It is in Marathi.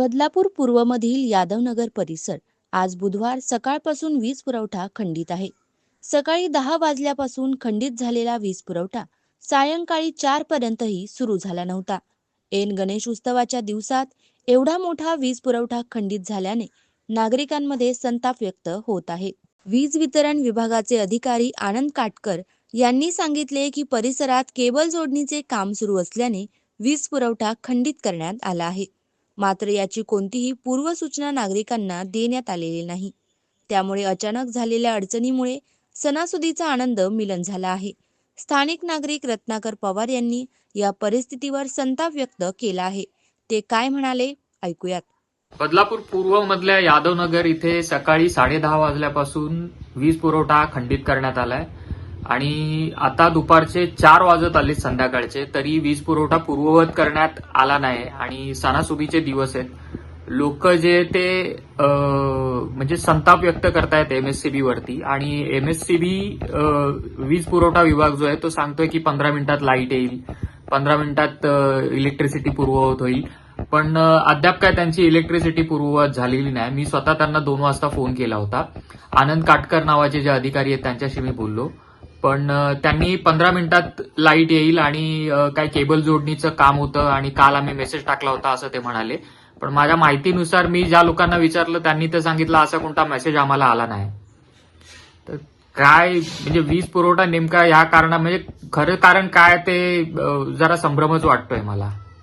बदलापूर पूर्वमधील यादवनगर परिसर आज बुधवार सकाळपासून वीज पुरवठा खंडित आहे. सकाळी दहा वाजल्यापासून खंडित झालेला वीज पुरवठा सायंकाळी चार पर्यंतही सुरू झाला नव्हता. ऐन गणेश उत्सवाच्या दिवसात एवढा मोठा वीज पुरवठा खंडित झाल्याने नागरिकांमध्ये संताप व्यक्त होत आहे. वीज वितरण विभागाचे अधिकारी आनंद काटकर यांनी सांगितले की परिसरात केबल जोडणीचे काम सुरू असल्याने वीज पुरवठा खंडित करण्यात आला आहे. मात्र याची कोणतीही पूर्वसूचना नागरिकांना देण्यात आलेली नाही. त्यामुळे अचानक झालेल्या अडचणीमुळे सणासुदीचा आनंद मिलन झाला आहे. स्थानिक नागरिक रत्नाकर पवार यांनी या परिस्थितीवर संताप व्यक्त केला आहे. ते काय म्हणाले? ऐकूयात. बदलापूर पूर्व मधल्या यादवनगर इथे सकाळी साडेदहा वाजल्यापासून वीज पुरवठा खंडित करण्यात आलाय. आणि आता दुपारचे चार वाजत आले संध्याकाळचे तरी वीज पुरवठा पूर्ववत करण्यात आला नाही आणि सणासुदीचे दिवस आहेत. लोक जे ते म्हणजे संताप व्यक्त करतायत एमएससीबी वरती आणि एमएससीबी वीज पुरवठा विभाग जो आहे तो सांगतोय की पंधरा मिनिटात लाइट येईल पंधरा मिनिटात इलेक्ट्रिसिटी पूर्ववत होईल. पण अद्याप काय त्यांची इलेक्ट्रिसिटी पूर्ववत झालेली नाही. मी स्वतः त्यांना दोन वाजता फोन केला होता. आनंद काटकर नावाचे जे अधिकारी आहेत त्यांच्याशी मी बोललो. पण त्यांनी पंधरा मिनिटात लाइट येईल आणि काय केबल जोडणीचं काम होतं आणि काल आम्ही मेसेज टाकला होता असं ते म्हणाले. पण माझ्या माहितीनुसार मी ज्या लोकांना विचारलं त्यांनी तर सांगितलं असा कोणता मेसेज आम्हाला आला नाही. तर काय म्हणजे वीज पुरवठा नेमका ह्या कारणा म्हणजे खरं कारण काय ते जरा संभ्रमच वाटतोय मला.